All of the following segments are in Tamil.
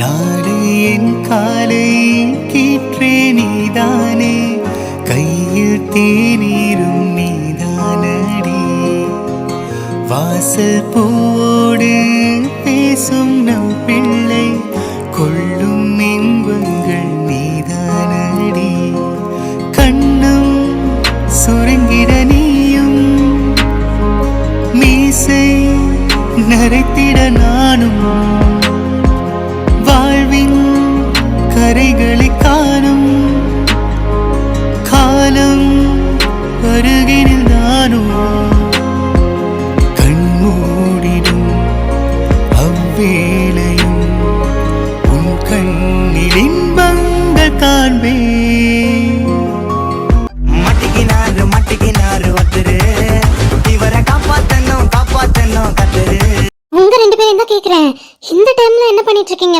நாடு என் காலை கீற்றே நீதானே. கையில் தேநீரும் நீதானடி. வாசல்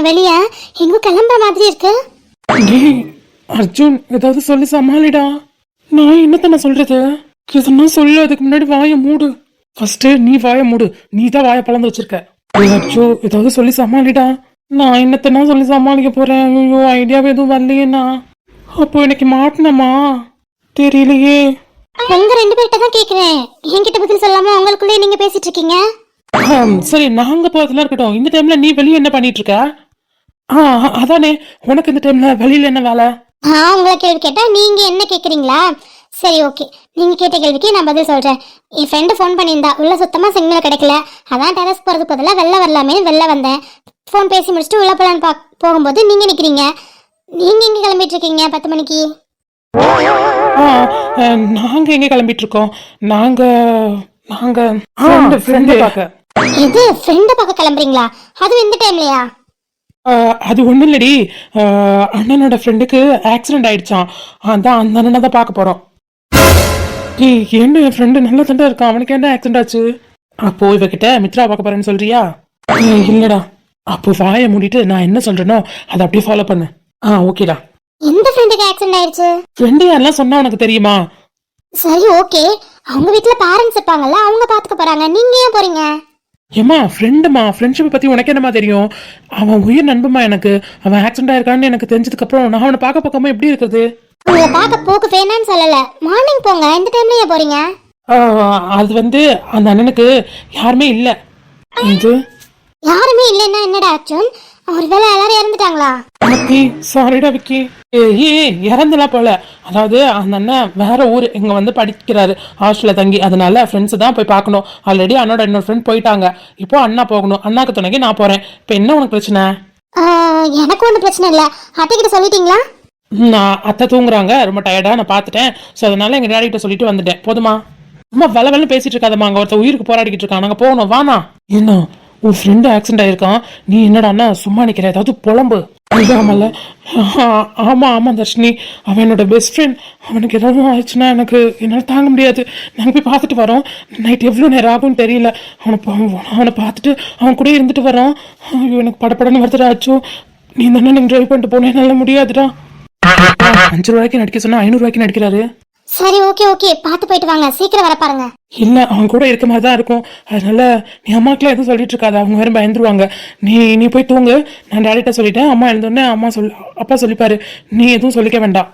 வெளிய எங்க கிளம்புற மாதிரி இருக்கு? டேய் அர்ஜுன் ஏதாவது சொல்லி சமாளிடா. நான் என்னத்த நான் சொல்றது? எதுனா சொல்லு அதுக்கு முன்னாடி வாயை மூடு. ஃபர்ஸ்ட் நீ வாயை மூடு. நீ தான் வாயை பழந்து வச்சிருக்க. அர்ஜு ஏதாவது சொல்லி சமாளிடா. நான் என்னத்தனா சொல்லி சமாளிக்க போறேன்? ஐயோ ஐடியாவே எதுவும் வரலையேண்ணா. அப்போ எனக்கு மாட்டினமா தெரியலையே. உங்க ரெண்டு பேர்கிட்ட தான் கேக்குறேன். என்கிட்ட பதில் சொல்லாம உங்களுக்குள்ளே நீங்க பேசிட்டு இருக்கீங்க? சரி நாங்க போறதுல இருக்கட்டும். இந்த டைம்ல நீ வெளியே என்ன பண்ணிட்டு இருக்க? ஆ அதானே உனக்கு இந்த டைம்ல வெளியில என்ன வேலை? நான் உங்களை கேள்வி கேட்டா நீங்க என்ன கேக்குறீங்களா? சரி ஓகே நீங்க கேட்ட கேள்விக்கு நான் பதில் சொல்றேன். என் ஃப்ரெண்டு ஃபோன் பண்ணியிருந்தா உள்ள சுத்தமா சிக்னல் கிடைக்கல. அதான் டெரஸ் போறது பதிலா வெளில வரலாமே வெளில வந்தேன். ஃபோன் பேசி முடிச்சுட்டு உள்ள போலான்னு பா போகும்போது நீங்க நிக்கிறீங்க. நீங்க எங்க கிளம்பிட்டு இருக்கீங்க பத்து மணிக்கு? நாங்க எங்க கிளம்பிட்டு இருக்கோம் நாங்க நாங்க ஃப்ரெண்டு பார்க்க. இது ஃப்ரெண்டை பார்க்க கிளம்புறீங்களா? அதுவும் இந்த டைம்லயா அது ஒண்ணும் இல்லடி அண்ணனோட ஃப்ரெண்டுக்கு ஆக்சிடென்ட் ஆயிடுச்சான் அதான் அந்த அண்ணனை தான் பார்க்க போறோம். ஏய் என்ன என் ஃப்ரெண்டு நல்லா தண்டா இருக்கான். அவனுக்கு என்ன ஆக்சிடென்ட் ஆச்சு? அப்போ இவகிட்ட மித்ரா பார்க்க போறேன்னு சொல்றியா? இல்லடா. அப்போ வாயை மூடிட்டு நான் என்ன சொல்றேனோ அதை அப்படியே ஃபாலோ பண்ணு. ஆ ஓகேடா எந்த ஃப்ரெண்டுக்கு ஆக்சிடென்ட் ஆயிடுச்சு? ஃப்ரெண்டு யாரெல்லாம் சொன்னா உனக்கு தெரியுமா? சரி ஓகே அவங்க வீட்ல பேரண்ட்ஸ் இருப்பாங்கல்ல அவங்க பாத்துக்க போறாங்க. நீங்க ஏன் போறீங்க? ஏமா ஃப்ரெண்டுமா ஃப்ரெண்ட்ஷிப்பை பத்தி உனக்கு என்னமா தெரியும்? அவன் உயிர் நண்பமா எனக்கு. அவன் ஆக்சிடென்ட் ஆயிருக்கான்னு எனக்கு தெரிஞ்சதுக்கு அப்புறம் நான் அவனை பார்க்க பார்க்காம எப்படி இருக்குது உங்களை பார்க்க போக்கு வேணாம்னு சொல்லல. மார்னிங் போங்க. இந்த டைம்ல ஏன் போறீங்க? அது வந்து அந்த அண்ணனுக்கு யாருமே இல்லை. இது? யாருமே இல்லைன்னா என்னடா அர்ஜுன் ஒருவேளை எல்லாரும் இறந்துட்டாங்களா? விக்கி சாரிடா விக்கி. ஏய், ஏய் இறந்துலாம் போல. அதாவது அந்த அண்ணன் வேற ஊர் இங்க வந்து படிக்கிறாரு ஹாஸ்டல்ல தங்கி. அதனால ஃப்ரெண்ட்ஸ் தான் போய் பார்க்கணும். ஆல்ரெடி அண்ணோட இன்னொரு ஃப்ரெண்ட் போயிட்டாங்க. இப்போ அண்ணா போகணும். அண்ணாக்கு துணைக்கு நான் போறேன். இப்போ என்ன உனக்கு பிரச்சனை? எனக்கு ஒன்றும் பிரச்சனை இல்லை. அத்தைக்கிட்ட சொல்லிட்டீங்களா? நான் அத்தை தூங்குறாங்க. ரொம்ப டயர்டா நான் பார்த்துட்டேன். ஸோ அதனால எங்க டேடி கிட்ட சொல்லிட்டு வந்துட்டேன். போதுமா? அம்மா வெல வெல பேசிட்டு இருக்காதம்மா. அங்க ஒருத்தர் உயிருக்கு போராடிக்கிட்டு இருக்கான். நாங்க போகணும். வானா என்ன? உன் ஃப்ரெண்டு ஆக்சிடென்ட் ஆயிருக்கான். நீ என்னடான்னா சும்மா நிக்கிற? ஏதாவது புலம்பு. ஆமால ஆமாம் ஆமாம் தர்ஷினி. அவன் என்னோட பெஸ்ட் ஃப்ரெண்ட் அவனுக்கு ஏதாவது ஆயிடுச்சுன்னா எனக்கு என்னால் தாங்க முடியாது. நாங்கள் போய் பார்த்துட்டு வரோம். நைட் எவ்வளோ நேரம் ஆகும்னு தெரியல. அவனை அவனை பார்த்துட்டு அவன் கூட இருந்துட்டு வரோம் ஐயோ எனக்கு படப்படன்னு வருதுடா ஆச்சோ நீ தானே நீங்கள் ட்ரைவ் பண்ணிட்டு போனேன் என்னால முடியாதுடா. அஞ்சு ரூபாய்க்கு நடிக்க சொன்னால் ஐநூறுரூவாய்க்கு நடிக்கிறாரு. சரி ஓகே ஓகே பார்த்து போயிட்டு வாங்க. சீக்கிரம் வர பாருங்க. இல்ல அவன் கூட இருக்க மாதிரி தான் இருக்கும். அதனால நீ அம்மாக்கெல்லாம் எதுவும் சொல்லிட்டு இருக்காத. அவங்க வேற பயந்துருவாங்க. நீ நீ போய் தூங்கு. நான் டேடிட்ட சொல்லிட்டேன். அம்மா எழுந்தோடனே அம்மா சொல் அப்பா சொல்லிப்பாரு. நீ எதுவும் சொல்லிக்க வேண்டாம்.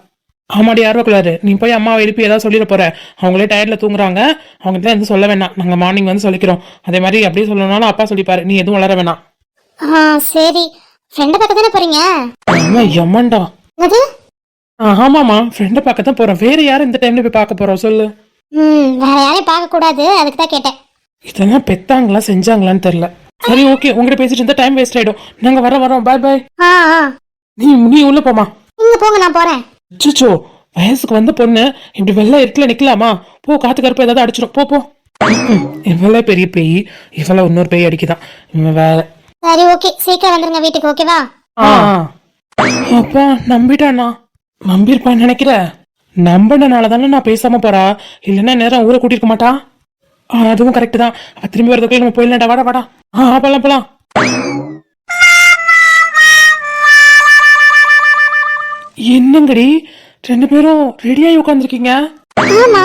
ஆமாடி ஆர்வக்குள்ளாரு நீ போய் அம்மாவை எழுப்பி ஏதாவது சொல்லிட போற. அவங்களே டயர்ல தூங்குறாங்க. அவங்ககிட்ட எதுவும் சொல்ல வேணாம் நாங்க மார்னிங் வந்து சொல்லிக்கிறோம். அதே மாதிரி அப்படியே சொல்லணும்னாலும் அப்பா சொல்லிப்பாரு. நீ எதுவும் வளர வேணாம். சரி. ஃப்ரெண்டை பார்க்க தானே போறீங்க? ஆமா எம்மன்டா என்னது? ஆமாமா ஃப்ரெண்டை பார்க்க தான் போறோம். வேற யாரும் இந்த டைம்ல போய் பார்க்க போறோம்? சொல்லு. ம் வேற யாரையும் பார்க்க கூடாது அதுக்கு தான் கேட்டேன். இதெல்லாம் பெத்தாங்களா செஞ்சாங்களான்னு தெரியல. சரி ஓகே உங்ககிட்ட பேசிட்டு இருந்தா டைம் வேஸ்ட் ஆயிடும். நாங்க வரோம் வரோம் பாய் பாய் ஆ ஆ. நீ நீ உள்ள போமா நீங்க போங்க நான் போறேன். சுச்சோ வயசுக்கு வந்த பொண்ணு இப்படி வெள்ளை இருக்கல நிக்கலாமா? போ காத்து கருப்பு ஏதாவது அடிச்சிடும் போ போ. இவளே பெரிய பேய். இவள இன்னொரு பேய் அடிக்குதான் இவன் வேற. சரி ஓகே சீக்கிரம் வந்துருங்க வீட்டுக்கு ஓகேவா ஆ. அப்பா நம்பிட்டானா? நம்பியிருப்பான்னு நினைக்கிற? நம்பினனால தானே நான் பேசாம போறா. இல்லைன்னா நேரம் ஊரை கூட்டிருக்க மாட்டா? அதுவும் கரெக்ட் தான். அவ திரும்பி வரதுக்குள்ள நம்ம போயிடலாம்டா வாடா வாடா. ஆ போலாம் போலாம். என்னங்கடி? ரெண்டு பேரும் ரெடியாகி உட்காந்துருக்கீங்க ஆமா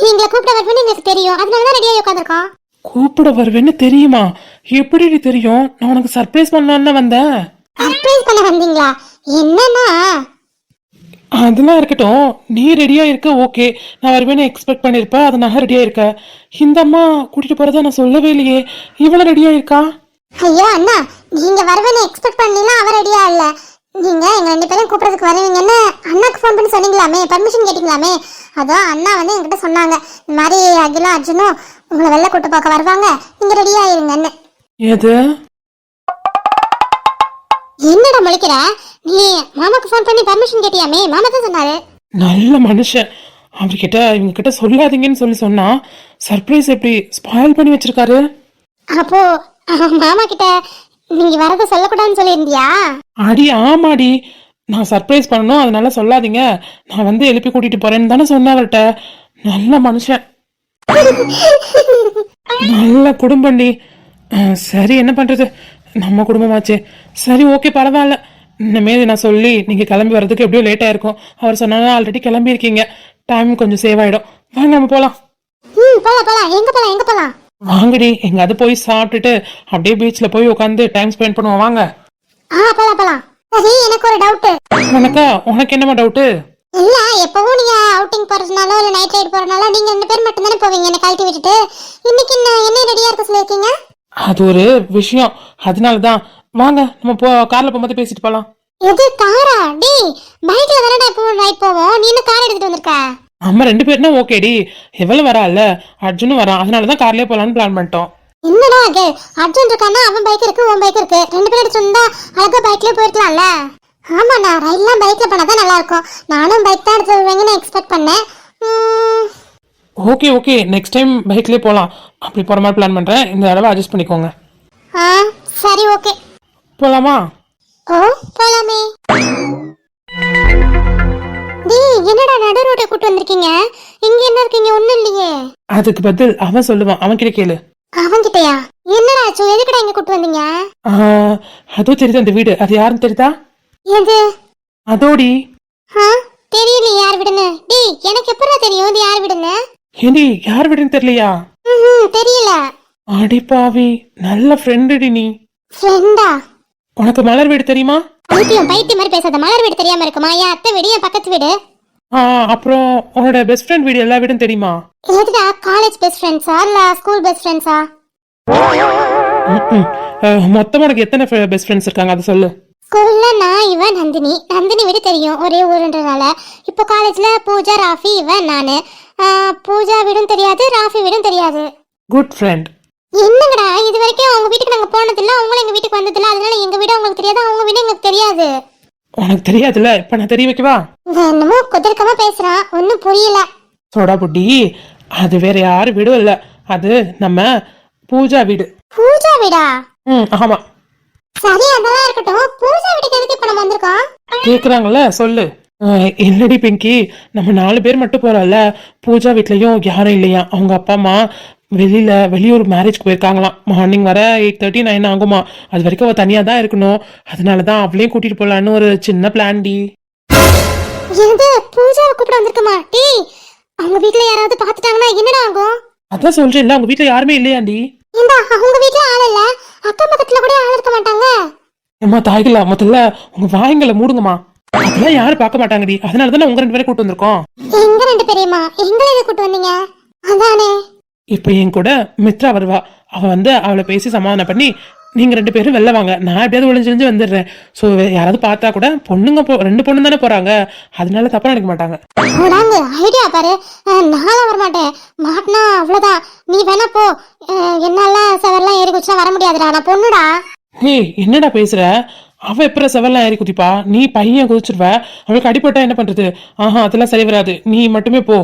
நீ எங்களை கூப்பிட வருவேன்னு எங்களுக்கு தெரியும். அதனால தான் ரெடியாகி உட்காந்துருக்கோம் கூப்பிட வருவேன்னு தெரியுமா? எப்படி தெரியும்? நான் உனக்கு சர்ப்ரைஸ் பண்ணலான்னு வந்தேன். சர்ப்ரைஸ் பண்ண வந்தீங்களா? என்னன்னா அதெல்லாம் இருக்கட்டும். நீ ரெடியா இருக்க ஓகே நான் வருவேன்னு எக்ஸ்பெக்ட் பண்ணிருப்பேன் அதனால ரெடியா இருக்க. இந்த அம்மா கூட்டிட்டு போறத நான் சொல்லவே இல்லையே. இவ்வளவு ரெடியா இருக்கா? ஐயோ அண்ணா நீங்க வருவேன்னு எக்ஸ்பெக்ட் பண்ணீங்களா? அவர் ரெடியா இல்ல. நீங்க எங்க ரெண்டு பேரும் கூப்பிடறதுக்கு வருவீங்கன்னு அண்ணாக்கு ஃபோன் பண்ணி சொன்னீங்களாமே பர்மிஷன் கேட்டீங்களாமே. அதான் அண்ணா வந்து என்கிட்ட சொன்னாங்க. இந்த மாதிரி அகிலா அர்ஜுனும் உங்களை வெளில கூட்டு பார்க்க வருவாங்க. நீங்க ரெடி ஆயிருங்கன்னு எது? என்னடா முழிக்கிற? நீ மாமாக்கு ஃபோன் பண்ணி பர்மிஷன் கேட்டியாமே? மாமா தான் சொன்னாரு. நல்ல மனுஷன். அவர்கிட்ட இவங்க கிட்ட சொல்லாதீங்கன்னு சொல்லி சொன்னா சர்ப்ரைஸ் எப்படி ஸ்பாயில் பண்ணி வச்சிருக்காரு? அப்போ மாமா கிட்ட நீங்க வரத சொல்லக்கூடாதுன்னு சொல்லியிருந்தியா? அடி ஆமாடி. நான் சர்ப்ரைஸ் பண்ணணும் அதனால சொல்லாதீங்க. நான் வந்து எழுப்பி கூட்டிட்டு போறேன்னு தானே சொன்னேன் அவர்கிட்ட. நல்ல மனுஷன். நல்ல குடும்பம்டி. சரி என்ன பண்றது? நம்ம குடும்பமாச்சே. சரி ஓகே பரவாயில்ல. இனிமே நான் சொல்லி நீங்க கிளம்பி வர்றதுக்கு எப்படியும் லேட் ஆயிருக்கும். அவர் சொன்னாலும் ஆல்ரெடி கிளம்பி இருக்கீங்க டைம் கொஞ்சம் சேவ் ஆயிடும். வாங்க நம்ம போலாம். ம் போலாம் போலாம். எங்க போலாம் எங்க போலாம்? வாங்கடி எங்காவது போய் சாப்பிட்டுட்டு அப்படியே பீச்ல போய் உட்காந்து டைம் ஸ்பெண்ட் பண்ணுவோம். வாங்க. ஆ போலாம் போலாம். சரி எனக்கு ஒரு டவுட் உனக்கா உனக்கு என்னமா டவுட்டு இல்ல எப்பவும் நீங்க அவுட்டிங் போறதுனாலோ இல்ல நைட் ரைட் போறதுனால நீங்க ரெண்டு பேர் மட்டும் தானே போவீங்க? என்ன கழட்டி விட்டுட்டு. இன்னைக்கு என்ன என்ன ரெடியா இருக்க சொல்லிருக்கீங்க அது ஒரு விஷயம். அதனால தான் வாங்க நம்ம போ கார்ல போகும்போது பேசிட்டு போலாம். இது காரா டேய் பைக்ல தானடா இப்போ ரைட் போவோம். நீ என்ன கார் எடுத்துட்டு வந்திருக்க? நம்ம ரெண்டு பேர்னா ஓகேடி எவ்வளவு வரால அர்ஜுனும் வரான் அதனால தான் கார்லயே போலாம்னு பிளான் பண்ணிட்டோம். என்னடா அது அர்ஜுன் இருக்கானா அவன் பைக் இருக்கு உன் பைக் இருக்கு. ரெண்டு பேரும் எடுத்து வந்தா அழகா பைக்லயே போயிருக்கலாம்ல? ஆமாண்ணா ரயில்லாம் பைக்ல போனா தான் நல்லா இருக்கும். நானும் பைக் தான் எடுத்து வருவேங்கன்னு எக்ஸ்பெக்ட் பண்ணேன். ஓகே ஓகே நெக்ஸ்ட் டைம் பைக்லயே போலாம். அப்படி போற மாதிரி பிளான் பண்றேன். இந்த தடவை அட்ஜஸ்ட் பண்ணிக்கோங்க. ஆ சரி ஓகே போலாமா? ஓ போலாமே. டேய் என்னடா நடு ரோட்டை கூட்டு வந்திருக்கீங்க? இங்க என்ன இருக்கீங்க? ஒண்ணும் இல்லையே. அதுக்கு பதில் அவன் சொல்லுவான். அவன் கிட்ட கேளு. அவன்கிட்டயா? என்னடா ஆச்சு எதுக்குடா இங்க கூட்டு வந்தீங்க? ஆஹ், அதுவும் தெரியுது அந்த வீடு? அது யாருன்னு தெரியுதா? எது? அதோடி. ஆ தெரியலையே யார் விடுன்னு. டேய் எனக்கு எப்படா தெரியும்? இது யார் விடுன்னு? ஏண்டி யார் வீடுன்னு தெரியலையா? தெரியல. அடி பாவி நல்ல ஃப்ரெண்டுடி நீ. ஃப்ரெண்டா உனக்கு மலர் வீடு தெரியுமா? பைத்தியம் பைத்தியம் மாதிரி பேசாத மலர் வீடு தெரியாம இருக்குமா? என் அத்தை வீடு என் பக்கத்து வீடு. ஆ, அப்புறம் உன்னோட பெஸ்ட் ஃப்ரெண்ட் வீடு எல்லா வீடும் தெரியுமா? எதுடா காலேஜ் பெஸ்ட் ஃப்ரெண்ட்ஸா இல்ல ஸ்கூல் பெஸ்ட் ஃப்ரெண்ட்ஸா மொத்தமா உனக்கு எத்தனை பெஸ்ட் ஃப்ரெண்ட்ஸ் இருக்காங்க? அதை சொல்லு. ஸ்கூல்ல நான் இவன் நந்தினி. நந்தினி வீடு தெரியும் ஒரே ஊருன்றனால. இப்போ காலேஜ்ல பூஜா ராஃபி இவன் நானு. பூஜா வீடும் தெரியாது ராஃபி வீடும் தெரியாது. குட் ஃப்ரெண்ட் என்னங்கடா? இது வரைக்கும் அவங்க வீட்டுக்கு நாங்க போனதில்ல அவங்களும் எங்க வீட்டுக்கு வந்ததில்ல. அதனால எங்க வீடு உங்களுக்கு தெரியாது அவங்க வீடு எங்களுக்கு தெரியாது. உனக்கு தெரியாதுல்ல? இப்ப நான் தெரிய வைக்கவா? என்னமோ குதர்க்கமா பேசுறான் ஒன்னும் புரியல. சோடா புட்டி அது வேற யாரு வீடும் இல்ல. அது நம்ம பூஜா வீடு. பூஜா வீடா? ம் ஆமா. சரி அதெல்லாம் இருக்கட்டும். பூஜா வீட்டுக்கு எதுக்கு இப்ப நம்ம வந்திருக்கோம்? கேக்குறாங்கல்ல சொல்லு. என்னடி பிங்கி? நம்ம நாலு பேர் மட்டும் போறோம்ல. பூஜா வீட்லயும் யாரும் இல்லையா? அவங்க அப்பா அம்மா வெளியில வெளியூர் மேரேஜ்க்கு போயிருக்காங்களாம். மார்னிங் வர எயிட் தேர்ட்டி நைன் ஆகுமா? அது வரைக்கும் அவ தனியா தான் இருக்கணும். அதனாலதான் அவளையும் கூட்டிட்டு போலான்னு ஒரு சின்ன பிளான் டி. எது? பூஜாவை கூப்பிட வந்திருக்கமா? டேய் அவங்க வீட்ல யாராவது பாத்துட்டாங்கன்னா என்னடா ஆகும்? அதான் சொல்றேன்ல அவங்க வீட்ல யாருமே இல்லையாண்டி? ஏண்டா அவங்க வீட்ல ஆள் இல்ல. அக்கம் பக்கத்துல கூட ஆள் இருக்க மாட்டாங்க. அம்மா தாய்களா முதல்ல உங்க வாய்ங்களை மூடுங்கம்மா. அதெல்லாம் யாரும் பார்க்க மாட்டாங்கடி. அதனால தானே உங்க ரெண்டு பேரும் கூட்டு வந்திருக்கோம். எங்க ரெண்டு பேரையுமா? எங்களை எது கூட்டு வந்தீங்க? அதானே. இப்போ என் கூட மித்ரா வருவா. அவ வந்து அவளை பேசி சமாதானம் பண்ணி நீங்க ரெண்டு பேரும் வெளில வாங்க. நான் எப்படியாவது ஒளிஞ்சு வந்துடுறேன். ஸோ யாராவது பார்த்தா கூட பொண்ணுங்க போ ரெண்டு பொண்ணு தானே போறாங்க. அதனால தப்பா நினைக்க மாட்டாங்க. போடாங்க ஐடியா பாரு. நானும் வர மாட்டேன் மாட்டினா அவ்வளவுதான். நீ வேணா போ. அஹ், என்னால செவர்லாம் ஏறி குச்சினா வர முடியாதுடா. நான் பொண்ணுடா. ஏய் என்னடா பேசுற? அவ எப்பற செவல்லாம் ஏறி குதிப்பா? நீ பையன் குதிச்சிருவ. அவளுக்கு அடிபட்டா என்ன பண்றது? ஆஹா அதெல்லாம் சரி வராது. நீ மட்டுமே போ.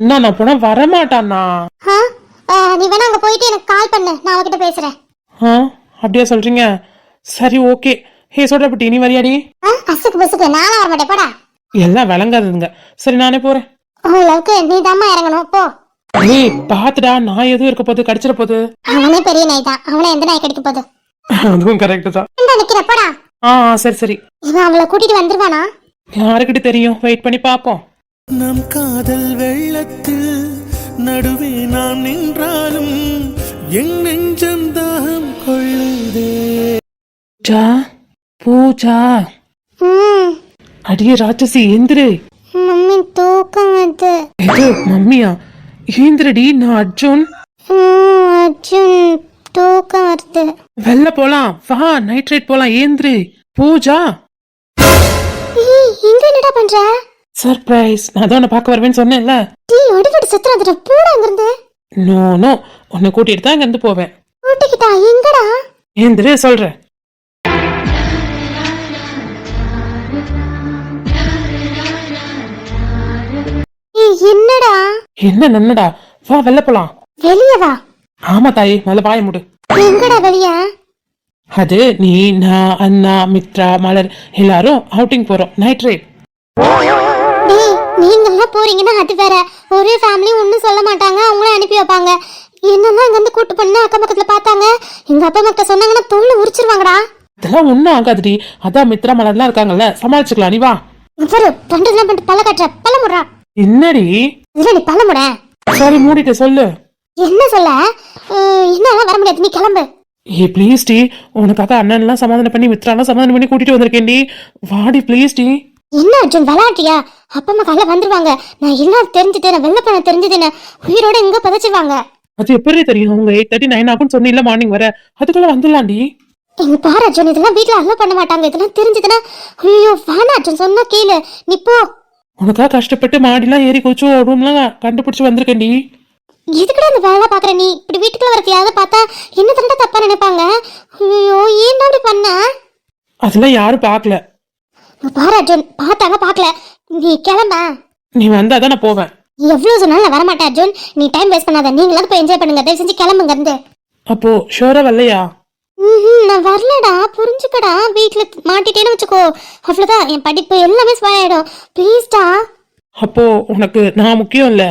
என்ன நான் போனா வரமாட்டானா? ஆ? அஹ், நீ வேணா அங்க போயிட்டு எனக்கு கால் பண்ணு. நான் அவகிட்ட பேசுறேன். ஆ? அப்படியா சொல்றீங்க. சரி ஓகே. ஹே சொல்றப்பட்டி நீ வரியாடி? அசுக்கு பசுக்கு நானும் வர மாட்டேன். போடா. எல்லாம் விளங்காதுங்க சரி நானே போறேன். ஓரளவுக்கு நீ தாம்மா இறங்கணும். போ. ஏய் பாத்துடா. நான் எதுவும் இருக்க போது கடிச்சிட போகுது? அவனே பெரிய நாய் தான் அவனை எந்த நாய் கடிக்க போகுது? அதுவும் கரெக்ட் தான். இந்த நிக்கிற. போடா. ஆ ஆ, சரி சரி. இவன் அவளை கூட்டிட்டு வந்துருவானா? யாருக்கிட்ட தெரியும்? வெயிட் பண்ணி பாப்போம். நம் காதல் வெள்ளத்தில் நடுவே நாம் நின்றாலும் என் நெஞ்சம் தாகம் கொள்ளுதே. பூஜா ம். அடியே ராட்சசி எந்திரு மம்மி தூக்கம் வருது. எது மம்மியா? ஏந்திரடி நான் அர்ஜுன். ம், அர்ஜுன் தூக்கம் வருது. வெளில போலாம். வா நைட் ரைட் போலாம். ஏந்திரு. பூஜா. இங்க என்னடா பண்ற? சர்ப்ரைஸ் நான் தான் உன்னை பார்க்க வருவேன்னு சொன்னேன்ல. டீ சத்திரம் வந்துட்ட போட அங்கிருந்து. நோ நோ உன்னை கூட்டிட்டு தான் இங்கேருந்து போவேன். கூட்டிக்கிட்டா? எங்கடா? ஏந்திரு சொல்றேன் ஏய், என்னடா? என்ன நன்னடா? வா வெளில போலாம். வெளிய வா. ஆமா தாயே முதல்ல பாய முடு. எங்கடா வெளிய? அது நீ நான் அண்ணா மித்ரா மலர் எல்லாரும் அவுட்டிங் போறோம். நைட் ரைட் டேய் நீங்கெல்லாம் போறீங்கன்னா அது வேற. ஒரே ஃபேமிலி ஒன்றும் சொல்ல மாட்டாங்க. அவங்களே அனுப்பி வைப்பாங்க. என்னெல்லாம் இங்க வந்து கூட்டு பண்ண அக்கம் பக்கத்துல பார்த்தாங்க? எங்க அப்பா கிட்ட சொன்னாங்கன்னா தோல்ல உரிச்சிருவாங்கடா. இதெல்லாம் ஒன்றும் ஆகாதுடி. அதான் மித்ரா மலர்லாம் இருக்காங்கல்ல. சமாளிச்சுக்கலாம் நீ வா. பாரு பண்றதுலாம் பண்ணிட்டு பல்ல கட்டுற. பல்ல முடுறா. என்னடி? இல்ல நீ பல்ல முட. சரி மூடிட்டு சொல்லு. என்ன சொல்ல? என்னால வர முடியாது. நீ கிளம்பு. ஏ ப்ளீஸ் டி. உனக்காக அண்ணன்லாம் சமாதானம் பண்ணி மித்ராலாம் சமாதானம் பண்ணி கூட்டிட்டு வந்திருக்கேன்டி. வாடி ப்ளீஸ் டி. என்ன அர்ஜுன் விளையாட்டியா அப்பா அம்மா காலைல வந்துருவாங்க. நான் எல்லாம் தெரிஞ்சுட்டேன் நான் வெளில போன தெரிஞ்சுட்டேன். உயிரோட எங்க புதைச்சிருவாங்க? அது எப்படி தெரியும்? உங்க எயிட் தேர்ட்டி நைன் ஆகும்னு சொன்னீங்களா மார்னிங் வர. அதுக்குள்ள வந்துடலாம்டி எங்க பாரு அர்ஜுன் இதெல்லாம் வீட்ல அலோவ் பண்ண மாட்டாங்க. இதெல்லாம் தெரிஞ்சதுன்னா ஐயோ வேணா அர்ஜுன் சொன்னா கேளு. நீ போ. உனக்காக கஷ்டப்பட்டு மாடிலாம் ஏறி குச்சி ரூம்லாம் கண்டுபிடிச்சு வந்திருக்கேன்டி. எதுக்குடா இந்த வேலை பாக்குற நீ? இப்படி வீட்டுக்குள்ள வரது யாராவது பார்த்தா என்ன தண்டா தப்பா நினைப்பாங்க? ஐயோ ஏன்டா அப்படி பண்ண? அதெல்லாம் யாரும் பார்க்கல. பாரு அர்ஜுன் பார்த்தாங்க பார்க்கல நீ கிளம்ப. நீ வந்தாதான் நான் போவேன். எவ்வளவு சொன்னாலும் நான் வரமாட்டேன் அர்ஜுன். நீ டைம் வேஸ்ட் பண்ணாத. நீங்களாவது போய் என்ஜாய் பண்ணுங்க. தயவு செஞ்சு கிளம்புங்க இருந்து அப்போ ஷோரா வரலையா? ம்ஹும், நான் வரலடா. புரிஞ்சுக்கடா. வீட்ல மாட்டிட்டேன்னு வச்சுக்கோ. அவ்வளவுதான். என் படிப்பு எல்லாமே ஸ்பாய் ஆயிடும். ப்ளீஸ்டா அப்போ உனக்கு நான் முக்கியம் இல்ல?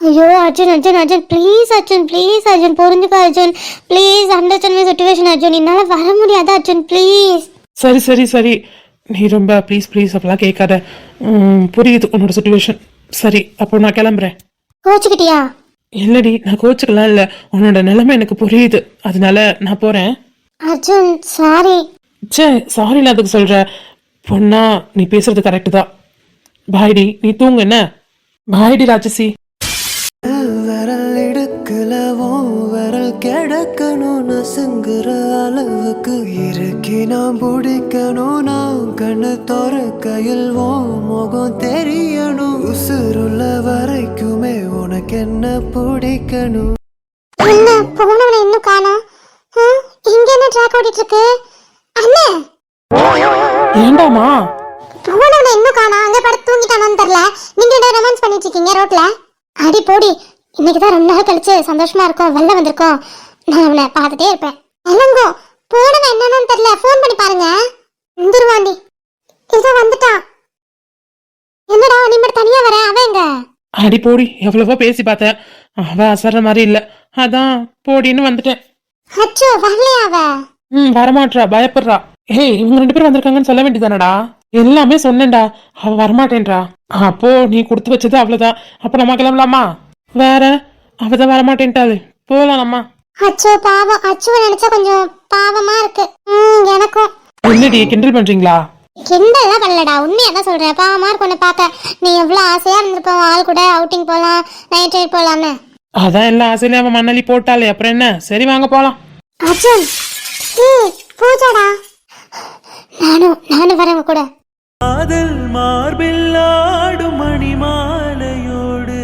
ஐயோ அர்ஜுன் அர்ஜுன் அர்ஜுன். ப்ளீஸ் அர்ஜுன். ப்ளீஸ் அர்ஜுன். புரிஞ்சுக்க Arjun. Please understand my situation Arjun. என்னால வர முடியாது அர்ஜுன்? ப்ளீஸ் சரி சரி சரி. நீ ரொம்ப ப்ளீஸ் ப்ளீஸ் அப்பெல்லாம் கேட்காத புரியுது உன்னோட சுச்சுவேஷன் சரி அப்போ நான் கிளம்புறேன். கோச்சுக்கிட்டியா? இல்லடி நான் கோச்சுக்கலாம் இல்ல. உன்னோட நிலைமை எனக்கு புரியுது. அதனால நான் போறேன். அர்ஜுன் சாரி சே சாரி நான் அதுக்கு சொல்ற? பொண்ணா நீ பேசுறது கரெக்டு தான். பாய்டி நீ தூங்கு என்ன பாய்டி ராட்சசி. நசுங்குற அளவுக்கு இறுக்கி நான் பிடிக்கணும். நான் கண்ணு திறக்கையில் ஓ முகம் தெரியணும். உசுருள்ள வரைக்குமே உனக்கு என்ன பிடிக்கணும்? என்ன போனவனை இன்னும் காணோம் இங்க என்ன ட்ராக் ஓடிட்டு இருக்கு அண்ணே! ஏண்டாமா? போனவனை இன்னும் காணோம் அங்க படுத்து தூங்கிட்டானான்னு தெரியல. நீங்க ரொமான்ஸ் பண்ணிட்டு இருக்கீங்க ரோட்ல அடி போடி இன்னைக்கு தான் ரொம்ப நாள் கழிச்சு சந்தோஷமா இருக்கும் வெளில வந்திருக்கோம். நான் அவனை பார்த்துட்டே இருப்பேன். இளங்கோ போனவன் என்னன்னு தெரியல. ஃபோன் பண்ணி பாருங்க. வந்துருவாண்டி. இதோ வந்துட்டான். என்னடா நீ மட்டும் தனியா வர? அவன் எங்க? அடி போடி எவ்வளவோ பேசி பார்த்தேன். அவ அசர்ற மாதிரி இல்ல. அதான் போடின்னு வந்துட்டேன். அச்சோ வரலையா அவ? ம் வரமாட்றா பயப்படுறா. ஏய் இவங்க ரெண்டு பேரும் வந்திருக்காங்கன்னு சொல்ல வேண்டியதானடா எல்லாமே சொன்னேன்டா. அவ வரமாட்டேன்றா. அப்போ நீ கொடுத்து வச்சது அவ்வளவுதான். அப்ப நம்ம கிளம்பலாமா? வேற அவதான் வரமாட்டேன்ட்டாது போலாம் நம்ம அச்சோ பாவம். அச்சுவை நினைச்சா கொஞ்சம் பாவமா இருக்கு. ம் எனக்கும். என்னடி கிண்டல் பண்றீங்களா? கிண்டல்லாம் பண்ணலடா. உண்மையா தான் சொல்றேன். பாவமா இருக்கும் உன்னை பார்க்க நீ எவ்வளவு ஆசையா இருந்திருப்ப. உன் ஆள் கூட அவுட்டிங் போலாம் நைட் ரைட் போலான்னு அதான் எல்லா ஆசையிலும் அவன் மண்ணலி போட்டாலே. அப்புறம் என்ன? சரி வாங்க போலாம். அர்ஜுன் ஏய் பூஜாடா. நானும் நானும் வரேன் உங்க கூட. காதல் மார்பில் ஆடும் மணிமாலையோடு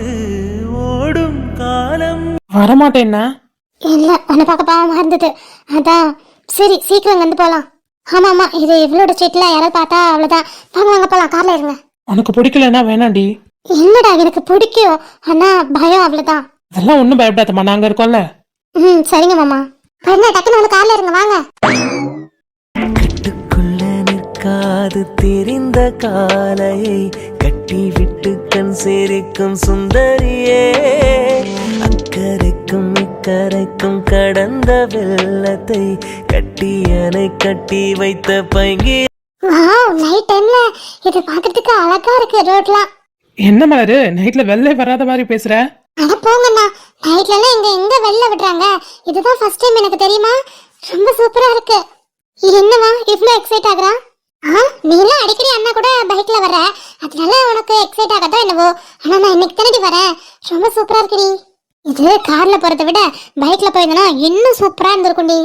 ஓடும் காலம். வரமாட்டேன்னா இல்ல உன்னை பார்க்க பாவமா இருந்தது. அதான். சரி சீக்கிரம் வந்து போலாம். ஆமா ஆமா. இது இவளோட ஸ்ட்ரீட்ல யாராவது பார்த்தா அவ்வளவுதான். வாங்க வாங்க போலாம். கார்ல இருங்க. உனக்கு பிடிக்கலன்னா வேணாண்டி. இல்லடா எனக்கு பிடிக்கும் ஆனா பயம் அவ்வளவுதான். அதெல்லாம் ஒன்றும் பயப்படாதம்மா. நாங்க இருக்கோம்ல. ம் சரிங்க மாமா. என்ன டக்குனு வந்து கார்ல இருங்க. வாங்க. கட்டுக்குள்ள நிற்காது தெரிந்த காலையை கட்டி விட்டு கண் சேரிக்கும் சுந்தரியே. அக்கறைக்கும் இக்கரைக்கும் கடந்த வெள்ளத்தை கட்டியனை கட்டி வைத்த பைங்கி வாவ் நைட் டைம்ல இது பாக்குறதுக்கு அழகா இருக்கு ரோட்லாம் என்ன மலரு நைட்ல வெள்ளை வராத மாதிரி பேசுற? அட போங்கண்ணா நைட்ல எல்லாம் எங்க எங்க வெளில விடுறாங்க? இதுதான் ஃபர்ஸ்ட் டைம் எனக்கு தெரியுமா? ரொம்ப சூப்பரா இருக்கு. என்னவா இவ்ளோ எக்ஸைட் ஆகுறா? ஆ நீலாம் அடிக்கடி அண்ணா கூட பைக்ல வர அதனால உனக்கு எக்ஸைட் ஆகதோ என்னவோ. ஆனா நான் இன்னைக்கு தானடி வரேன். ரொம்ப சூப்பரா இருக்குடி இது கார்ல போறதை விட பைக்ல போயிருந்தனா இன்னும் சூப்பரா இருந்திருக்கும்டி.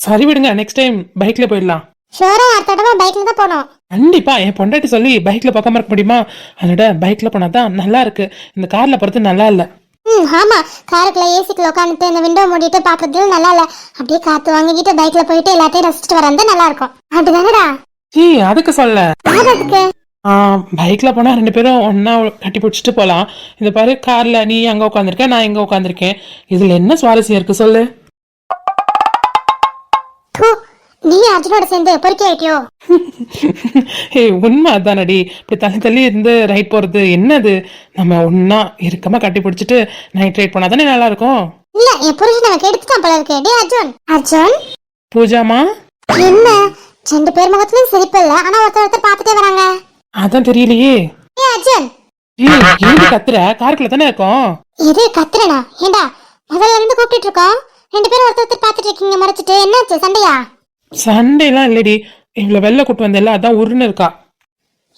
சரி விடுங்க நெக்ஸ்ட் டைம் பைக்ல போயிடலாம். ஷோரா அடுத்த தடவை பைக்ல தான் போனோம் கண்டிப்பா என் பொண்டாட்டி சொல்லி பைக்ல பக்கமா இருக்க முடியுமா? அதோட பைக்ல போனாதான் நல்லா இருக்கு. இந்த கார்ல போறது நல்லா இல்ல. ம் ஆமா. காருக்குள்ள ஏசிக்குள்ள உட்காந்துட்டு இந்த விண்டோ மூடிட்டு பாக்குறது நல்லா இல்ல. அப்படியே காத்து வாங்கிக்கிட்டு பைக்ல போயிட்டு எல்லாத்தையும் ரசிச்சுட்டு வரந்தா நல்லா இருக்கும். அப்படிதானடா? ஏய் அதுக்கு சொல்ல. யாரதுக்கு ஆ, பைக்ல போனா ரெண்டு பேரும் ஒண்ணா கட்டி பிடிச்சிட்டு போலாம். இந்த பாரு கார்ல நீ அங்க உட்காந்துருக்க நான் இங்க உட்காந்துருக்கேன் இதுல என்ன சுவாரஸ்யம் இருக்கு சொல்லு. தூ, நீ அர்ஜுனோட சேர்ந்து பொறுக்கி ஆயிட்டியோ? ஏய் உண்மை அதானடி. இப்படி தள்ளி தள்ளி இருந்து ரைட் போறது என்னது? நம்ம ஒண்ணா இறுக்கமா கட்டி பிடிச்சிட்டு நைட் ரைட் போனா தானே நல்லா இருக்கும் இல்ல என் புருஷன் எனக்கு எடுத்துட்டான் போல இருக்கு. டே அர்ஜுன். அர்ஜுன்? பூஜாமா? என்ன? ரெண்டு பேர் முகத்துலயும் சிரிப்பு இல்ல. ஆனா ஒருத்தர் ஒருத்தர் பாத்துட்டே வராங்க. அதான் தெரியலையே. ஏ அர்ஜுன். ஏய் ஏன் கத்துற? காருக்குள்ள தானே இருக்கோம். இது கத்துறனா? ஏண்டா முதல்ல இருந்து கூப்பிட்டு இருக்கோம். ரெண்டு பேரும் ஒருத்தர் ஒருத்தர் பாத்துட்டு இருக்கீங்க மறைச்சிட்டு. என்னாச்சு சண்டையா? சண்டைலாம் இல்லடி. இவ்வளவு வெள்ளை கூட்டு வந்தேல்ல அதான் உருன்னு இருக்கா.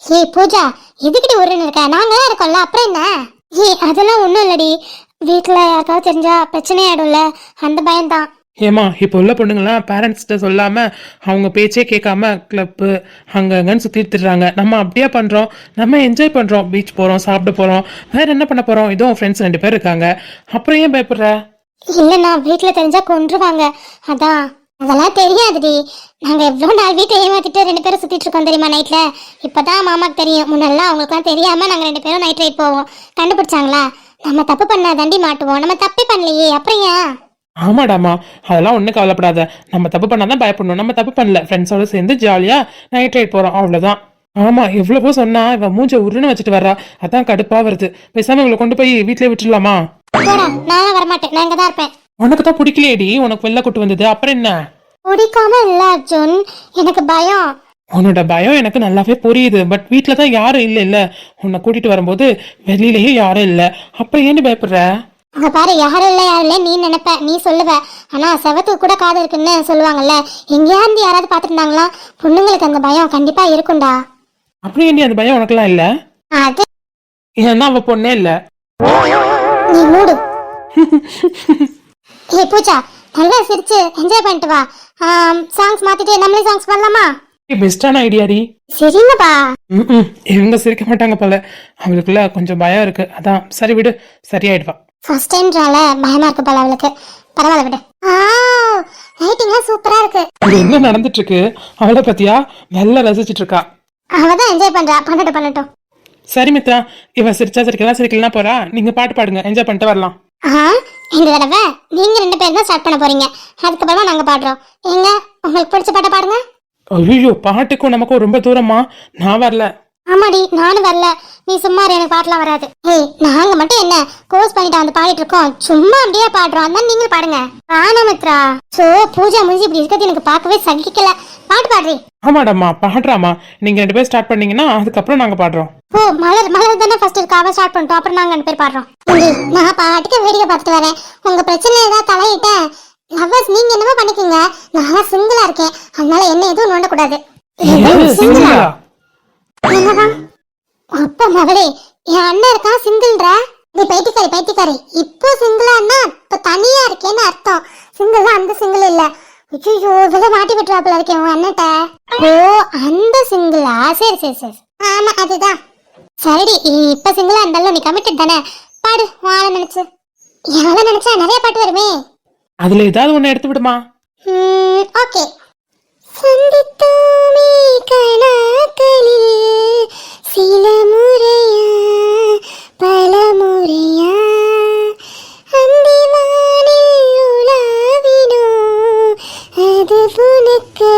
ஏய் பூஜா எதுக்கிட்ட உருன்னு இருக்க? நாங்களே இருக்கோம்ல அப்புறம் என்ன? ஏய் அதெல்லாம் ஒண்ணும் இல்லடி. வீட்டுல யாருக்காவது தெரிஞ்சா பிரச்சனை ஆயிடும்ல அந்த பயம்தான். ஏமா இப்போ உள்ள பொண்ணுங்களாம் பேரண்ட்ஸ்கிட்ட சொல்லாமல் அவங்க பேச்சே கேட்காம கிளப்பு அங்க அங்கன்னு சுத்திட்டு நம்ம அப்படியே பண்ணுறோம் நம்ம என்ஜாய் பண்ணுறோம் பீச் போகிறோம் சாப்பிட போகிறோம் வேறு என்ன பண்ண போகிறோம் இதோ ஃப்ரெண்ட்ஸ் ரெண்டு பேர் இருக்காங்க. அப்புறம் ஏன் பயப்படுற? இல்லைண்ணா வீட்டில் தெரிஞ்சால் கொன்றுவாங்க. அதான். அதெல்லாம் தெரியாதுடி. நாங்கள் எவ்வளோ நாள் வீட்டை ஏமாத்திட்டு ரெண்டு பேரும் சுற்றிட்டு இருக்கோம் தெரியுமா நைட்டில் இப்போ தான் மாமாக்கு தெரியும். முன்னெல்லாம் அவங்களுக்குலாம் தெரியாமல் நாங்கள் ரெண்டு பேரும் நைட் ரைட் போவோம். கண்டுபிடிச்சாங்களா? நம்ம தப்பு பண்ணா தண்டி மாட்டுவோம். நம்ம தப்பே பண்ணலையே. அப்புறம் ஏன்? ஆமாடாமா அதெல்லாம் ஒன்றும் கவலைப்படாத. நம்ம தப்பு பண்ணாதான் பயப்படணும். நம்ம தப்பு பண்ணல. ஃப்ரெண்ட்ஸோட சேர்ந்து ஜாலியா நைட் ரைட் போறோம். அவ்வளவுதான். ஆமா எவ்வளவோ சொன்னா இவன் மூஞ்ச உருன்னு வச்சுட்டு வர்றா. அதான் கடுப்பா வருது. பேசாம இவளை கொண்டு போய் வீட்லயே விட்டுடலாமா? நான் வரமாட்டேன். நான் இங்கதான் இருப்பேன். உனக்கு தான் பிடிக்கலையேடி. உனக்கு வெளில கூட்டு வந்தது. அப்புறம் என்ன? பிடிக்காம இல்ல அர்ஜுன். எனக்கு பயம். உன்னோட பயம் எனக்கு நல்லாவே புரியுது. பட் வீட்ல தான் யாரும் இல்ல இல்ல. உன்னை கூட்டிட்டு வரும்போது வெளியிலயும் யாரும் இல்ல. அப்புறம் ஏன்னு பயப்படுற? அங்க பாரு யாரும் இல்ல யாரும் இல்ல நீ நினைப்ப நீ சொல்லுவ. ஆனா செவத்துக்கு கூட காது இருக்குன்னு சொல்லுவாங்கல்ல. எங்கேயா இருந்து யாராவது பாத்துட்டு இருந்தாங்களா பொண்ணுங்களுக்கு அந்த பயம் கண்டிப்பா இருக்கும்டா. அப்படி ஏண்டி அந்த பயம் உனக்குலாம் இல்ல? அது ஏன்னா அவ பொண்ணே இல்ல. நீ மூடு. ஏ பூஜா நல்லா சிரிச்சு என்ஜாய் பண்ணிட்டு வா. சாங்ஸ் மாத்திட்டு நம்மளே சாங்ஸ் பண்ணலாமா பெஸ்டான ஐடியாடி சரிங்கப்பா. ம் இவங்க சிரிக்க மாட்டாங்க போல. அவளுக்குள்ள கொஞ்சம் பயம் இருக்கு. அதான் சரி விடு சரியாயிடுவா. ஃபர்ஸ்ட் டைம்னால பயமா இருக்கு போல அவளுக்கு. பரவாயில்ல விடு. ஆ லைட்டிங்லாம் சூப்பரா இருக்கு. இது என்ன நடந்துட்டு இருக்கு அவளை பத்தியா? நல்லா ரசிச்சிட்டு இருக்கா அவ தான் என்ஜாய் பண்றா. பண்ணட்டும் பண்ணட்டும். சரி மித்ரா இவ சிரிச்சா சிரிக்கலாம் சிரிக்கலாம் போறா? நீங்க பாட்டு பாடுங்க. என்ஜாய் பண்ணிட்டு வரலாம். ஆ இந்த தடவை நீங்க ரெண்டு பேரும் தான் ஸ்டார்ட் பண்ண போறீங்க. அதுக்கப்புறமா நாங்க பாடுறோம். எங்க உங்களுக்கு பிடிச்ச பாட்டை பாடுங்க. ஐயோ பாட்டுக்கும் நமக்கும் ரொம்ப தூரமா? நான் வரல. ஆமாடி நானும் வரல. நீ சும்மா எனக்கு பாட்டெல்லாம் வராது. ஏய் நாங்க மட்டும் என்ன? கோர்ஸ் பண்ணிட்டு வந்து பாடிட்டு இருக்கோம். சும்மா அப்படியே பாடுறோம். அதான் நீங்களும் பாடுங்க. ஆனா மித்ரா சோ பூஜா முடிஞ்சு இப்படி இருக்கிறது எனக்கு பார்க்கவே சகிக்கல. பாட்டு பாடுறி. ஆமாடாம்மா பாடுறாமா நீங்க ரெண்டு பேரும் ஸ்டார்ட் பண்ணீங்கன்னா அதுக்கப்புறம் நாங்க பாடுறோம். ஓ மலர் மலர் தானே ஃபர்ஸ்ட் இருக்கா அவ ஸ்டார்ட் பண்ணிட்டோம். அப்புறம் நாங்க ரெண்டு பேர் பாடுறோம். நான் பாட்டுக்கு வேடிக்கை பார்த்துட்டு வரேன். உங்க பிரச்சனை ஏதாவது தலையிட்டேன்? லவ்வர்ஸ் நீங்க என்னமோ பண்ணிக்கோங்க. நான் சிங்கிளா இருக்கேன். அதனால என்ன எதுவும் நோண்டக்கூடாது. சிங்கிளா? அப்பா மகளே என் அண்ணன் இருக்கான் சிங்கிள்ன்ற நீ பைத்தியக்காரி பைத்தியக்காரி. இப்போ சிங்கிளான்னா இப்ப தனியா இருக்கேன்னு அர்த்தம். சிங்கிள் அந்த சிங்கிள் இல்ல. ஐயோ இவ்வளவு மாட்டி விட்டுறாப்புல இருக்கேன் உன் அண்ணன்ட்ட. ஓ அந்த சிங்கிளா சரி சரி சரி. ஆமா அதுதான். சரிடி இப்ப சிங்கிளா இருந்தாலும் நீ கமிட்டட் தானே? பாடு ஆளை நினைச்சு. ஆளை நினைச்சா நிறைய பாட்டு வருமே. அதுல ஏதாவது ஒண்ணு எடுத்து விடுமா? ஓகே சந்தித்தோமே கணாக்களில் சில முறையா பல முறையா அந்திவானில் உலாவினோ அது உனக்கு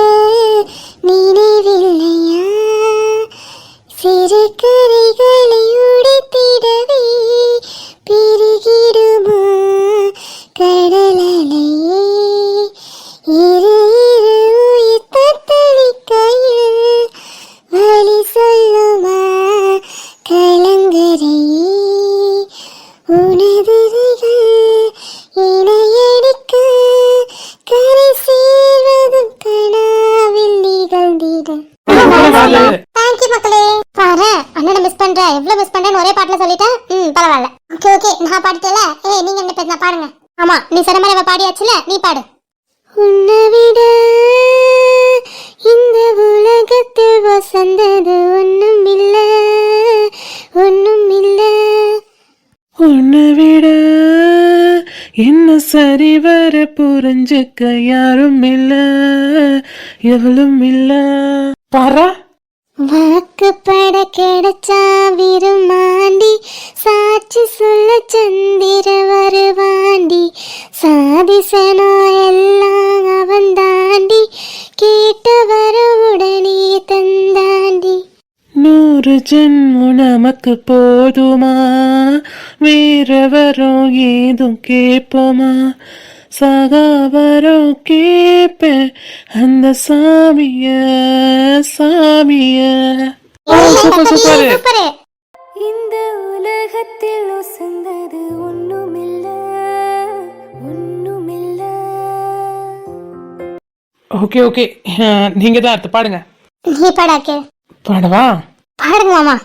சரிவர புரிஞ்சுக்க யாரும் இல்ல. எவளும் இல்ல. பாரா? வாக்குப்பட கிடைச்சா விரும்மாண்டி சாட்சி சொல்ல சந்திர வருவாண்டி. சாதிசனோ எல்லாம் அவன் தாண்டி. கேட்டு வர உடனே தந்தாண்டி. நூறு ஜென்மம் நமக்கு போதுமா? வேறவரும் ஏதும் கேட்போமா? சகாவரம் கேட்பேன். அந்த சாமிய சாமிய. இந்த உலகத்தில் உசந்தது ஒண்ணுமில்ல ஒண்ணுமில்ல. Okay okay. நீங்க தான் அடுத்து பாடுங்க. நீ பாடாக்கு பாடவா? பாடுங்க மாமா.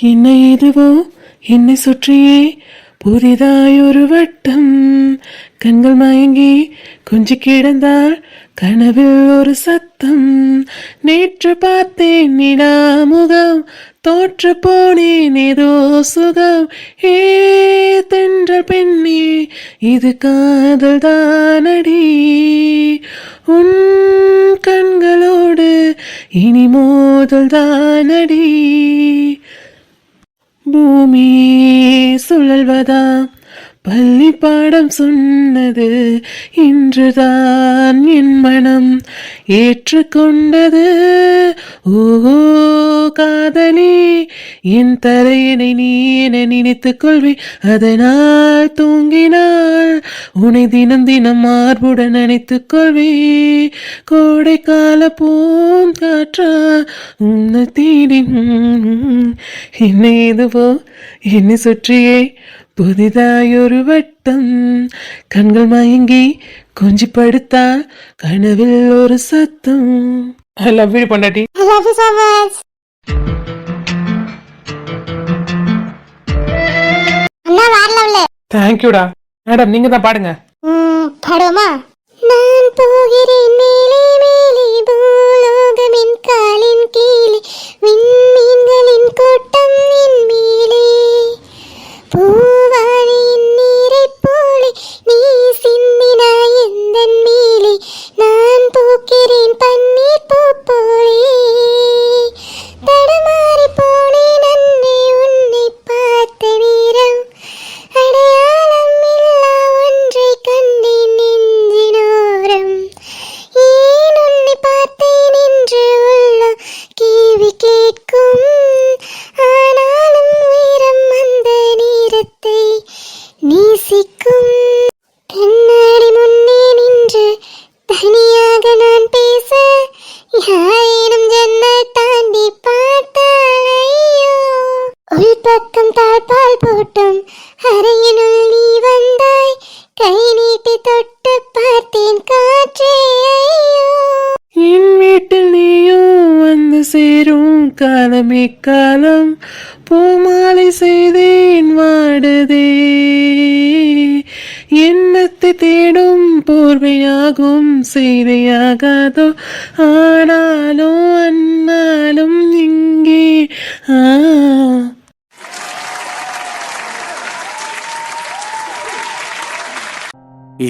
என்ன இதுவோ? என்னை சுற்றியே புதிதாய் ஒரு வட்டம். கண்கள் மயங்கி கொஞ்சி கிடந்தால் கனவில் ஒரு சத்தம். நேற்று பார்த்தேன் நிலா முகம் தோற்று போனேன் ஏதோ சுகம். ஏ தென்ற பெண்ணே இது காதல் தானடி. உன் கண்களோடு இனி மோதல் தானடி. பூமி சுழல்வதா பள்ளி பாடம் சொன்னது இன்றுதான் என் மனம் ஏற்றுக்கொண்டது. ஓ காதலி என் தரையனை நீ என நினைத்துக் கொள்வி அதனால் தூங்கினால் உனை தினம் தினம் மார்புடன் நினைத்துக் கொள்வி கோடைக்கால பூங்காற்றா உன்னை தேடி என்ன என்னை எதுவோ என்னை சுற்றியே புதிதாயொரு வட்டம். கண்கள் மயங்கி கொஞ்சி படுத்தால் கனவில் ஒரு சத்தம். ஐ லவ் யூ பொண்டாட்டி I love you so much. அண்ணா வரல தேங்க்யூடா மேடம் நீங்க தான் பாடுங்க பாடுவோமா? நான் போகிறேன் மேலே மேலே பூலோகமின் காலின் கீழே. விண்மீன்களின் கூட்டம் என் செய்தியாகாதோ? ஆனாலும் அன்னாலும் இங்கே ஆ.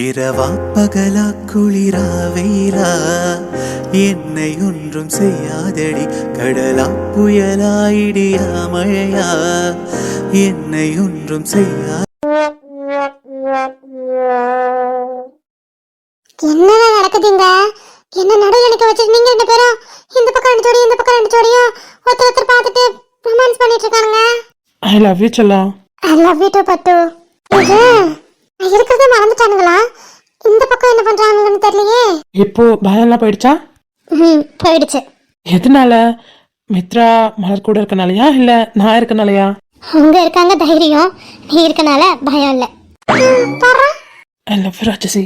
இரவா பகலா குளிரா வெயிலா என்னை ஒன்றும் செய்யாதடி கடலா புயலா இடியா மழையா என்னை ஒன்றும் செய்யா நடக்குதுங்க என்ன நடுவில் நிக்க வச்சுட்டு நீங்க ரெண்டு பேரும் இந்த பக்கம் ரெண்டு ஜோடி இந்த பக்கம் ரெண்டு ஜோடியும் ஒருத்தர் ஒருத்தர் பார்த்துட்டு ரொமான்ஸ் பண்ணிட்டு இருக்கானுங்க. ஐ லவ் யூ செல்லம் ஐ லவ் யூ டு பட்டு. இது இருக்கிறத மறந்துட்டானுங்களா? இந்த பக்கம் என்ன பண்றாங்கன்னு தெரியலையே. இப்போ பயம்லாம் போயிடுச்சா? ம் போயிடுச்சு. எதனால? மித்ரா மலர் கூட இருக்கனாலயா இல்ல நான் இருக்கனாலயா? அவங்க இருக்காங்க தைரியம் நீ இருக்கனால பயம் இல்ல. பாரு ஐ லவ் யூ ராட்சசி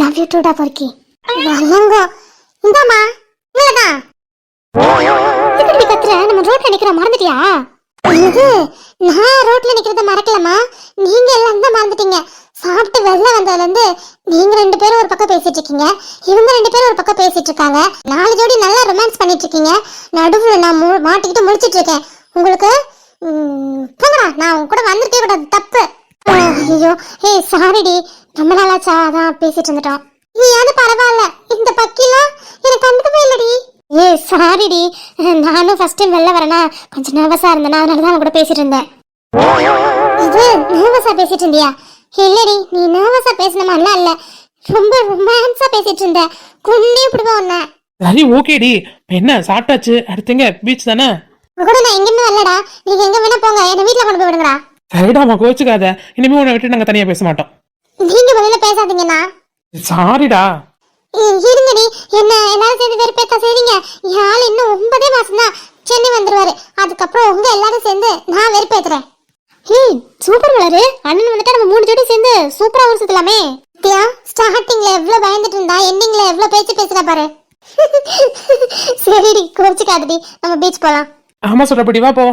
லவ் யூ டுடா பொறுக்கி. வல்லங்கோ இந்தாமா இங்கதான். இப்படி கத்துற நம்ம ரோட்ல நிக்கிற மறந்துட்டியா? இது நான் ரோட்ல நிக்கிறத மறக்கலமா நீங்க எல்லாம் தான் மறந்துட்டீங்க. சாப்பிட்டு வெளில வந்ததுல இருந்து நீங்க ரெண்டு பேரும் ஒரு பக்கம் பேசிட்டு இருக்கீங்க. இவங்க ரெண்டு பேரும் ஒரு பக்கம் பேசிட்டு இருக்காங்க. நாலு ஜோடி நல்லா ரொமான்ஸ் பண்ணிட்டு இருக்கீங்க. நடுவுல நான் மு- மாட்டிக்கிட்டு முடிச்சிட்டு இருக்கேன். உங்களுக்கு போங்கடா நான் உங்க கூட வந்திருக்கே கூடாது. தப்பு. ஐயோ ஏய் சாரிடி ரொம்ப நாளாச்சா அதான் பேசிட்டு இருந்துட்டோம். நீயாவது பரவாயில்ல. இந்த பக்கிலாம் எனக்கு கண்டுக்கவே இல்லடி ஏ சாரிடி நானும் ஃபர்ஸ்ட் டைம் வெளில வரேனா கொஞ்சம் நர்வஸா இருந்தேனா அதனால தான் கூட பேசிட்டு இருந்தேன். இது நர்வஸா பேசிட்டு இருந்தியா? இல்லடி நீ நர்வஸா பேசின மாதிரிலாம் இல்ல. ரொம்ப ரொமான்ஸா பேசிட்டு இருந்த. குண்டே பிடிப்போம் உன்ன. சரி ஓகேடி. என்ன சாப்பிட்டாச்சு? அடுத்தங்க பீச் தானே? கூட நான் எங்கேயுமே வரலடா. நீங்க எங்க வேணா போங்க. என்ன வீட்ல கொண்டு போய் விடுங்கடா. சரிடாமா கோச்சுக்காத இனிமே உன்னை விட்டு நாங்க தனியா பேச மாட்டோம். நீங்க முதல்ல பேசாதீங்கண்ணா. சாரிடா. இருங்கடி. என்ன எல்லாரும் சேர்ந்து வெறுப்பேத்தா செய்றீங்க? என் ஆள் இன்னும் ஒன்பதே மாசம் தான் சென்னை வந்துருவாரு. அதுக்கப்புறம் உங்க எல்லாரும் சேர்ந்து நான் வெறுப்பேத்துறேன் ஏய் சூப்பர் மலரு அண்ணன் வந்துட்டா நம்ம மூணு ஜோடி சேர்ந்து சூப்பரா ஊர் சுத்தலாமே. தியா ஸ்டார்டிங்ல எவ்வளவு பயந்துட்டு இருந்தா எண்டிங்ல எவ்வளவு பேச்சு பேசுறா பாரு. சரிடி கோச்சுக்காதடி. நம்ம பீச் போலாம். ஆமா சொல்றபடி வா போ.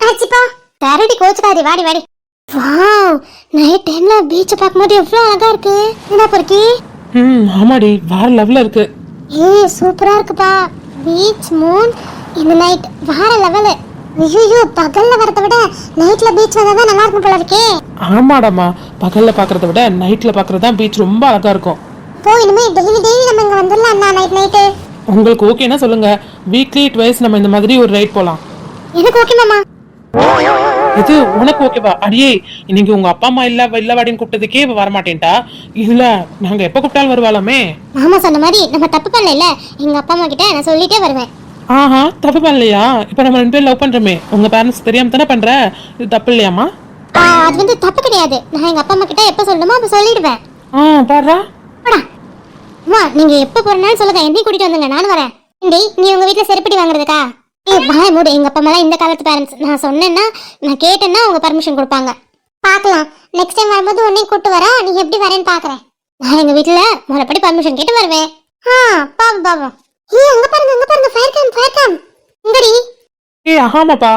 ஆச்சுப்பா சரிடி கோச்சுக்காதடி. வாடி வாடி. வாவ் நைட் டைம்ல பீச்சை பார்க்கும்போது எவ்வளவு அழகா இருக்கு. என்ன பொறுக்கி? ம் ஆமாடி வேற லெவல்ல இருக்கு. ஏய் சூப்பரா இருக்குப்பா. பீச் மூன் இந்த நைட் வேற லெவலு ஐயோ பகல்ல வரத விட நைட்ல பீச் வந்தா தான் நல்லா இருக்கும் போல இருக்கே. ஆமாடாமா பகல்ல பாக்குறத விட நைட்ல பாக்குறது தான் பீச் ரொம்ப அழகா இருக்கும். போ இனிமே டெய்லி டெய்லி நம்ம இங்க வந்துடலாம் அண்ணா நைட் நைட்டு உங்களுக்கு ஓகேனா சொல்லுங்க. வீக்லி ட்வைஸ் நம்ம இந்த மாதிரி ஒரு ரைட் போலாம். எனக்கு ஓகே மாமா. இது உனக்கு ஓகேவா? அடியே இன்னைக்கு உங்க அப்பா அம்மா இல்ல இல்ல வாடின்னு கூப்பிட்டதுக்கே இவ வரமாட்டேன்டா. இல்ல நாங்க எப்ப கூப்பிட்டாலும் வருவாளாமே? மாமா சொன்ன மாதிரி நம்ம தப்பு பண்ணல எங்க அப்பா அம்மா கிட்ட நான் சொல்லிட்டே வருவேன். ஆஹா தப்பு பண்ணலையா? இப்ப நம்ம ரெண்டு பேரும் லவ் பண்றோமே. உங்க பேரண்ட்ஸ் தெரியாம தானே பண்ற? இது தப்பு இல்லையாமா அது வந்து தப்பு கிடையாது. நான் எங்க அப்பா அம்மா கிட்ட எப்ப சொல்லணுமோ அப்ப சொல்லிடுவேன். ஆ பாடுறா. போடா அம்மா நீங்க எப்ப போறனாலும் சொல்லுங்க. என்னையும் கூட்டிட்டு வந்துங்க நானும் வரேன். ஏண்டி நீ உங்க வீட்ல செருப்படி வாங்குறதுக்கா? பாய் மூடு. எங்க அப்பா அம்மா இந்த காலத்து பேரண்ட்ஸ் நான் சொன்னேன்னா நான் கேட்டேன்னா அவங்க பர்மிஷன் கொடுப்பாங்க. பார்க்கலாம். நெக்ஸ்ட் டைம் வரும்போது உன்னையும் கூட்டு வரா நீ எப்படி வரேன்னு பாக்குறேன் நான் எங்க வீட்ல முறைப்படி பர்மிஷன் கேட்டு வருவேன். ஆ பாவம் பாவம். ஏய் அங்க பாருங்க அங்க பாருங்க. ஃபயர் கேம் ஃபயர் கேம் இங்கடி. ஏய் ஆமாப்பா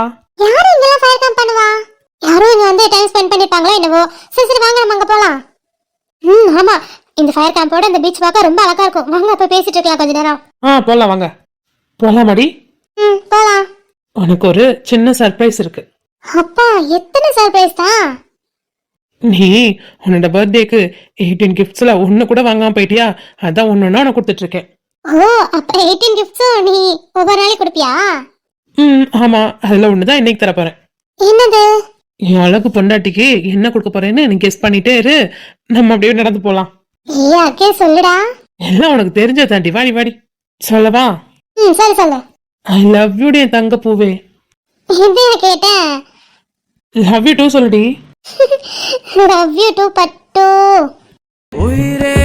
யாரு இங்கெல்லாம் ஃபயர் கேம் பண்ணுவா? யாரும் இங்க வந்து டைம் ஸ்பெண்ட் பண்ணிருப்பாங்களோ என்னவோ. சரி சரி வாங்க நம்ம அங்க போலாம். ம் ஆமா. இந்த ஃபயர் கேம்போட இந்த பீச் பார்க்க ரொம்ப அழகா இருக்கும். வாங்க போய் பேசிட்டு இருக்கலாம் கொஞ்ச நேரம். ஆ போலாம் வாங்க. போலாமாடி? ம் போலாம். உனக்கு ஒரு சின்ன சர்ப்ரைஸ் இருக்கு. அப்பா எத்தனை சர்ப்ரைஸ் தான்? நீ உன்னோட பர்த்டேக்கு எயிட்டீன் கிஃப்ட்ஸ்ல ஒண்ணு கூட வாங்காம போயிட்டியா? அதான் ஒன்னு உனக்கு கொடுத்துட்டு இருக்கேன் ஓ அப்ப எயிட்டீன் கிஃப்ட்ஸும் நீ ஒவ்வொரு நாளைக்கு கொடுப்பியா? ம் ஆமா. அதுல ஒண்ணுதான் இன்னைக்கு தர போறேன். என்னது? என் அழகு பொண்டாட்டிக்கு என்ன கொடுக்க போறேன்னு நீ கெஸ் பண்ணிட்டே இரு. நம்ம அப்படியே நடந்து போலாம். ஏ அக்கே சொல்லுடா. எல்லாம் உனக்கு தெரிஞ்ச தாண்டி வாடி வாடி. சொல்லவா? ம் சரி சொல்லு. ஐ லவ் யூ டே தங்க பூவே இது கேட்டேன் லவ் யூ டூ சொல்லுடி. லவ் யூ டூ பட்டு உயிரே